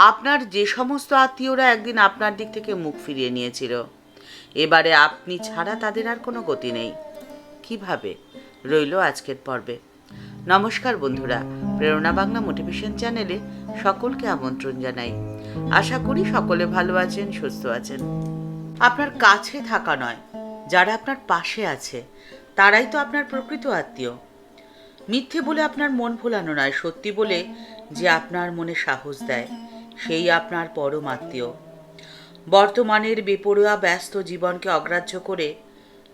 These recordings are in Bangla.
আপনার যে সমস্ত আত্মীয়রা একদিন আপনার দিক থেকে মুখ ফিরিয়ে নিয়েছিল। এবারে আপনি ছাড়া তাদের আর কোনো গতি নেই। কীভাবে? রইল আজকের পর্বে। নমস্কার বন্ধুরা, প্রেরণা বাংলা মোটিভেশন চ্যানেলে সকলকে আমন্ত্রণ জানাই। আশা করি সকলে ভালো আছেন, সুস্থ আছেন। আপনার কাছে থাকা নয়, যারা আপনার পাশে আছে, তারাই তো আপনার প্রকৃত আত্মীয়। মিথ্যে বলে আপনার মন ভোলানো নয়, সত্যি বলে যে আপনার মনে সাহস দেয়। সেই আপনার পরম আত্মীয়। বর্তমানের বেপরোয়া ব্যস্ত জীবনকে অগ্রাহ্য করে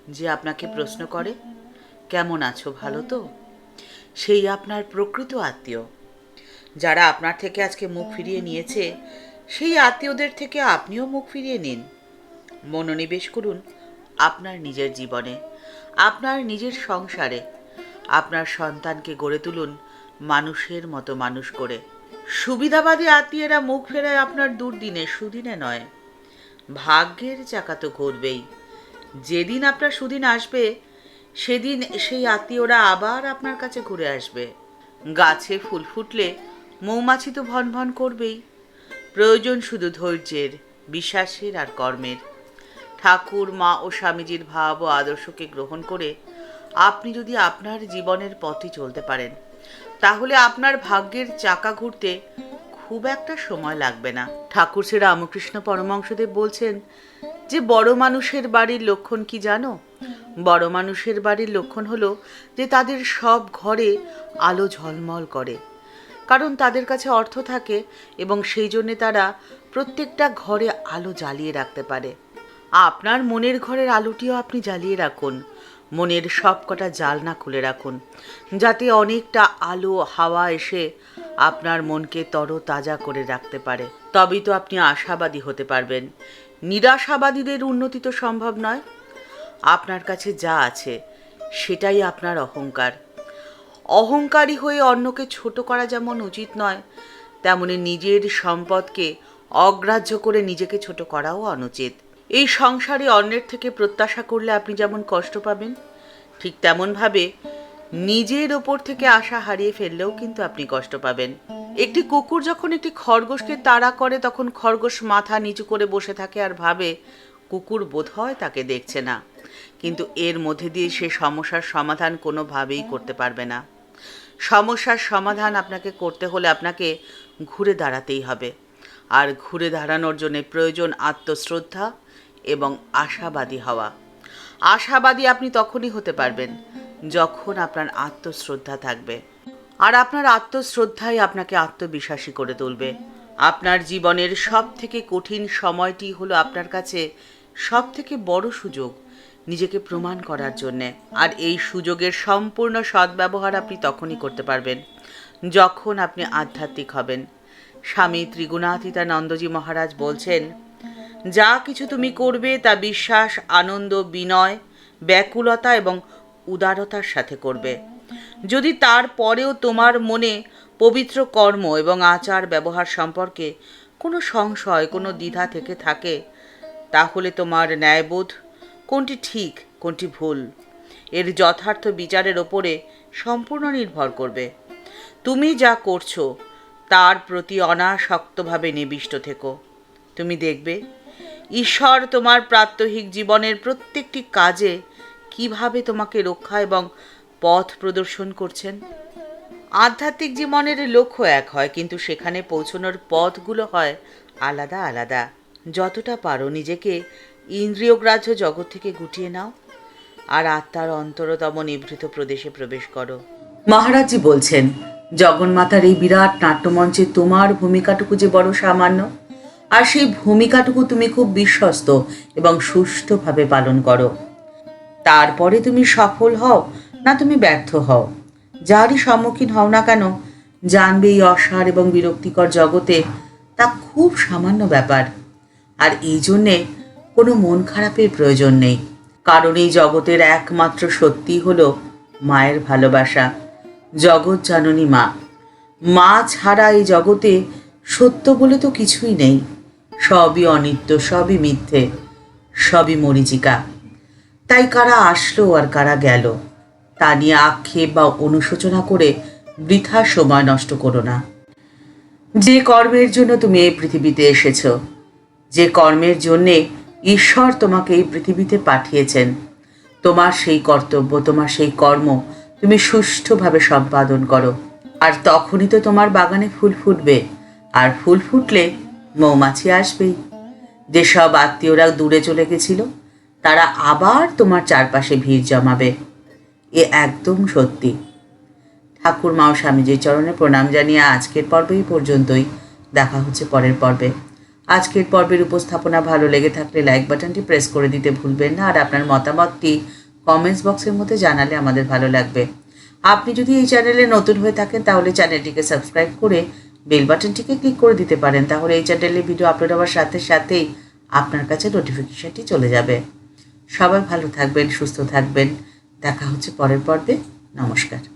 যে আপনাকে প্রশ্ন করে, কেমন আছো, ভালো তো? সেই আপনার প্রকৃত আত্মীয়। যারা আপনার থেকে আজকে মুখ ফিরিয়ে নিয়েছে, সেই আত্মীয়দের থেকে আপনিও মুখ ফিরিয়ে নিন। মনোনিবেশ করুন আপনার নিজের জীবনে, আপনার নিজের সংসারে, আপনার সন্তানকে গড়ে তুলুন মানুষের মতো মানুষ করে। সুবিধাবাদী আত্মীয়রা মুখ ফেরায় আপনার দুর্দিনে, সুদিনে নয়। ভাগ্যের চাকা তো ঘুরবেই যেদিন আপনার সুদিন আসবে, সেদিন সেই আত্মীয়রা আবার আপনার কাছে ঘুরে আসবে। গাছে ফুল ফুটলে মৌমাছি তো ভন ভন করবেই। প্রয়োজন শুধু ধৈর্যের, বিশ্বাসের আর কর্মের। ঠাকুর, মা ও স্বামীজির ভাব ও আদর্শকে গ্রহণ করে আপনি যদি আপনার জীবনের পথে চলতে পারেন তাহলে আপনার ভাগ্যের চাকা ঘুরতে খুব একটা সময় লাগবে না। ঠাকুর শ্রী রামকৃষ্ণ পরমংশদেব বলছেন যে, বড় মানুষের বাড়ির লক্ষণ কি জানো? বড় মানুষের বাড়ির লক্ষণ হলো যে, তাদের সব ঘরে আলো ঝলমল করে। কারণ তাদের কাছে অর্থ থাকে এবং সেই জন্যে তারা প্রত্যেকটা ঘরে আলো জ্বালিয়ে রাখতে পারে। আপনার মনের ঘরের আলোটিও আপনি জ্বালিয়ে রাখুন। মনের সব কটা জালনা খুলে রাখুন, যাতে অনেকটা আলো হাওয়া এসে আপনার মনকে তর তাজা করে রাখতে পারে। তবেই তো আপনি আশাবাদী হতে পারবেন। নিরাশাবাদীদের উন্নতি তো সম্ভব নয়। আপনার কাছে যা আছে, সেটাই আপনার অহংকার। অহংকারী হয়ে অন্যকে ছোট করা যেমন উচিত নয়, তেমনি নিজের সম্পদকে অগ্রাহ্য করে নিজেকে ছোট করাও অনুচিত। এই সংসারে অন্যের থেকে প্রত্যাশা করলে আপনি যেমন কষ্ট পাবেন, ঠিক তেমনভাবে নিজের ওপর থেকে আশা হারিয়ে ফেললেও কিন্তু আপনি কষ্ট পাবেন। একটি কুকুর যখন একটি খরগোশকে তাড়া করে, তখন খরগোশ মাথা নিচু করে বসে থাকে আর ভাবে, কুকুর বোধহয় তাকে দেখছে না। কিন্তু এর মধ্যে দিয়ে সে সমস্যার সমাধান কোনোভাবেই করতে পারবে না। সমস্যার সমাধান আপনাকে করতে হলে আপনাকে ঘুরে দাঁড়াতেই হবে। আর ঘুরে দাঁড়ানোর জন্য প্রয়োজন আত্মশ্রদ্ধা এবং আশাবাদী হওয়া। আশাবাদী আপনি তখনই হতে পারবেন যখন আপনার আত্মশ্রদ্ধা থাকবে। আর আপনার আত্মশ্রদ্ধাই আপনাকে আত্মবিশ্বাসী করে তুলবে। আপনার জীবনের সব থেকে কঠিন সময়টি হলো আপনার কাছে সব থেকে বড় সুযোগ নিজেকে প্রমাণ করার জন্যে। আর এই সুযোগের সম্পূর্ণ সদ্ব্যবহার আপনি তখনই করতে পারবেন যখন আপনি আধ্যাত্মিক হবেন। স্বামী ত্রিগুণাতীতানন্দজি মহারাজ বলছেন যা কিছু তুমি করবে তা বিশ্বাস, আনন্দ, বিনয়, ব্যাকুলতা এবং উদারতার সাথে করবে। যদি তারপরেও তোমার মনে পবিত্র কর্ম এবং আচার ব্যবহার সম্পর্কে কোনো সংশয়, কোনো দ্বিধা থেকে থাকে, তাহলে তোমার ন্যায়বোধ কোনটি ঠিক, কোনটি ভুল, এর যথার্থ বিচারের ওপরে সম্পূর্ণ নির্ভর করবে। তুমি যা করছ, তার প্রতি অনাসক্তভাবে নিবিষ্ট থেকো। তুমি দেখবে ঈশ্বর তোমার প্রাত্যহিক জীবনের প্রত্যেকটি কাজে কীভাবে তোমাকে রক্ষা এবং পথ প্রদর্শন করছেন? আধ্যাত্মিক জীবনের লক্ষ্য এক হয়, কিন্তু সেখানে পৌঁছনোর পথগুলো হয় আলাদা আলাদা। যতটা পারো নিজেকে ইন্দ্রিয়গ্রাহ্য জগৎ থেকে গুটিয়ে নাও আর আত্মার অন্তরতম নিভৃত প্রদেশে প্রবেশ করো। মহারাজজি বলছেন, জগন্মাতার এই বিরাট নাট্যমঞ্চে তোমার ভূমিকাটুকু যে বড় সামান্য আর সেই ভূমিকাটুকু তুমি খুব বিশ্বস্ত এবং সুষ্ঠুভাবে পালন করো। তারপরে তুমি সফল হও, না তুমি ব্যর্থ হও। যারই সম্মুখীন হও না কেন, জানবে এই অসার এবং বিরক্তিকর জগতে তা খুব সামান্য ব্যাপার। আর এই জন্যে কোনো মন খারাপের প্রয়োজন নেই, কারণ এই জগতের একমাত্র সত্যি হলো মায়ের ভালোবাসা, জগৎ জাননী মা। মা ছাড়া এই জগতে সত্য বলে তো কিছুই নেই। সবই অনিত্য, সবই মিথ্যে, সবই মরিচিকা। তাই কারা আসলো আর কারা গেল, তা নিয়ে আক্ষেপ বা অনুশোচনা করে বৃথা সময় নষ্ট করো না। যে কর্মের জন্য তুমি এই পৃথিবীতে এসেছ, যে কর্মের জন্যে ঈশ্বর তোমাকে এই পৃথিবীতে পাঠিয়েছেন, তোমার সেই কর্তব্য, তোমার সেই কর্ম তুমি সুষ্ঠুভাবে সম্পাদন করো। আর তখনই তো তোমার বাগানে ফুল ফুটবে, আর ফুল ফুটলে মৌমাছি আসবেই যেসব আত্মীয়রা দূরে চলে গেছিল, তারা আবার তোমার চারপাশে ভিড় জমাবে। এ একদম সত্যি। ঠাকুর মা ও স্বামীজির চরণে প্রণাম জানিয়ে আজকের পর্ব এই পর্যন্তই। দেখা হচ্ছে পরের পর্বে। আজকের পর্বের উপস্থাপনা ভালো লেগে থাকলে লাইক বাটনটি প্রেস করে দিতে ভুলবেন না আর আপনার মতামতটি কমেন্টস বক্সের মধ্যে জানালে আমাদের ভালো লাগবে। আপনি যদি এই চ্যানেলে নতুন হয়ে থাকেন তাহলে চ্যানেলটিকে সাবস্ক্রাইব করে বেল বাটনটিকে ক্লিক করে দিতে পারেন, তাহলে এই চ্যানেলে ভিডিও আপলোড হওয়ার সাথে সাথেই আপনার কাছে নোটিফিকেশানটি চলে যাবে। সবাই ভালো থাকবেন, সুস্থ থাকবেন। দেখা হচ্ছে পরের পর্বে। নমস্কার।